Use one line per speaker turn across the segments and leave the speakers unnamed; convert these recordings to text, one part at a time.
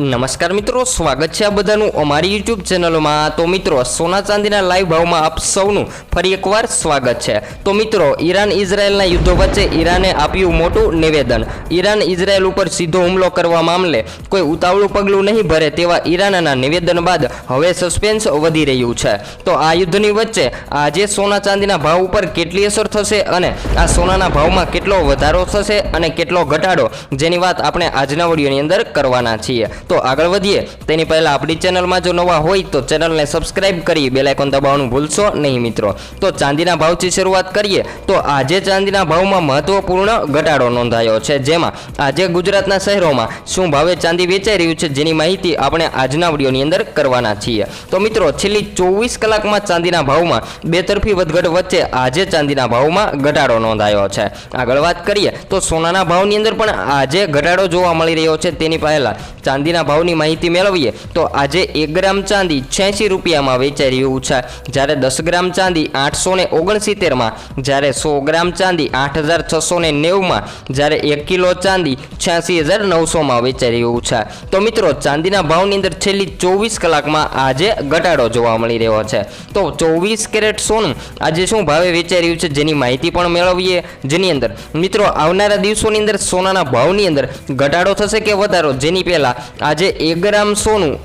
નમસ્કાર મિત્રો, સ્વાગત છે આ બધાનું અમારી યુટ્યુબ ચેનલમાં તો મિત્રો, સોના ચાંદીના લાઈવ ભાવમાં આપ સૌનું ફરી એકવાર સ્વાગત છે. તો મિત્રો, ઈરાન ઇઝરાયલના યુદ્ધો વચ્ચે ઈરાને આપ્યું મોટું નિવેદન. ઈરાન ઇઝરાયલ ઉપર સીધો હુમલો કરવા મામલે કોઈ ઉતાવળું પગલું નહીં ભરે તેવા ઈરાનના નિવેદન બાદ હવે સસ્પેન્સ વધી રહ્યું છે. તો આ યુદ્ધની વચ્ચે આજે સોના ચાંદીના ભાવ ઉપર કેટલી અસર થશે અને આ સોનાના ભાવમાં કેટલો વધારો થશે અને કેટલો ઘટાડો? જેની વાત આપણે આજના વિડીયોની અંદર કરવાના છીએ. તો આગળ વધીએ. તેની પહેલાં આપણી ચેનલમાં જો નવા હોય તો ચેનલને સબસ્ક્રાઇબ કરી બેલાઇકોન દબાવવાનું ભૂલશો નહીં મિત્રો. તો ચાંદીના ભાવથી શરૂઆત કરીએ. તો આજે ચાંદીના ભાવમાં મહત્વપૂર્ણ ઘટાડો નોંધાયો છે. જેમાં આજે ગુજરાતના શહેરોમાં શું ભાવે ચાંદી વેચાઈ રહ્યું છે જેની માહિતી આપણે આજના વિડીયોની અંદર કરવાના છીએ. તો મિત્રો, છેલ્લી ચોવીસ કલાકમાં ચાંદીના ભાવમાં બેતરફી વધઘટ વચ્ચે આજે ચાંદીના ભાવમાં ઘટાડો નોંધાયો છે. આગળ વાત કરીએ. તો સોનાના ભાવની અંદર પણ આજે ઘટાડો જોવા મળી રહ્યો છે. તેની પહેલાં ચાંદીના ભાવની માહિતી મેળવીએ, તો આજે એક ગ્રામ ચાંદી છ્યાસી રૂપિયામાં વેચાઈ રહ્યું છે. જ્યારે દસ ગ્રામ ચાંદી આઠસો ને ઓગણસિત્તેરમાં, જ્યારે સો ગ્રામ ચાંદી આઠ હજાર છસો ને નેવુંમાં, જ્યારે એક કિલો ચાંદી છ્યાસી હજાર નવસોમાં વેચાઈ રહ્યું છે. તો મિત્રો, ચાંદીના ભાવની અંદર છેલ્લી ચોવીસ કલાકમાં આજે ઘટાડો જોવા મળી રહ્યો છે. તો ચોવીસ કેરેટ સોનું આજે શું ભાવે વેચાઈ રહ્યું છે જેની માહિતી પણ મેળવીએ. જેની અંદર, મિત્રો, આવનારા દિવસોની અંદર સોનાના ભાવની અંદર ઘટાડો થશે કે વધારો? જેની પહેલાં આજે એક ગ્રામ સોનું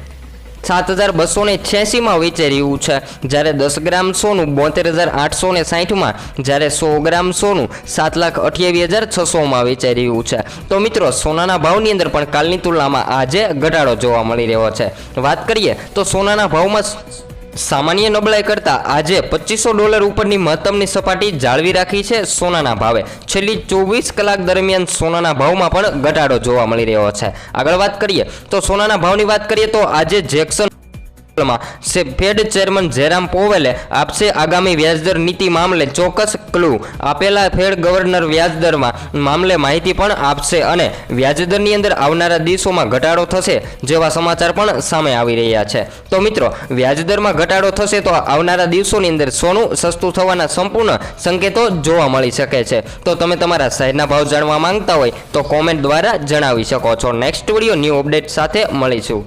સાત હજાર બસો ને છ્યાસીમાં વેચાઈ રહ્યું છે. જ્યારે દસ ગ્રામ સોનું બોતેર હજાર આઠસો ને સાહીઠમાં, જ્યારે સો ગ્રામ સોનું સાત લાખ અઠ્યાવીસ હજાર છસોમાં વેચાઈ રહ્યું છે. તો મિત્રો, સોનાના ભાવની અંદર પણ કાલની તુલનામાં આજે ઘટાડો જોવા મળી રહ્યો છે. વાત કરીએ તો સોનાના ભાવમાં સામાન્ય નબળાઈ કરતાં આજે પચીસો ડોલર ઉપરની મહત્તમની સપાટી જાળવી રાખી છે સોનાના ભાવે. છેલ્લી ચોવીસ કલાક દરમિયાન સોનાના ભાવમાં પણ ઘટાડો જોવા મળી રહ્યો છે. આગળ વાત કરીએ તો સોનાના ભાવની વાત કરીએ તો આજે જેક્સન ફેડ ચેરમેન જેરામ પોવેલે આપશે આગામી વ્યાજદર નીતિ મામલે ચોક્કસ ક્લુ આપેલા ફેડ ગવર્નર વ્યાજદરમાં મામલે માહિતી પણ આપશે અને વ્યાજદરની અંદર આવનારા દિવસોમાં ઘટાડો થશે જેવા સમાચાર પણ સામે આવી રહ્યા છે. તો મિત્રો, વ્યાજદરમાં ઘટાડો થશે તો આવનારા દિવસોની અંદર સોનું સસ્તું થવાના સંપૂર્ણ સંકેતો જોવા મળી શકે છે. તો તમે તમારા શહેરના ભાવ જાણવા માંગતા હોય તો કોમેન્ટ દ્વારા જણાવી શકો છો. નેક્સ્ટ વીડિયો ન્યૂ અપડેટ સાથે મળીશું.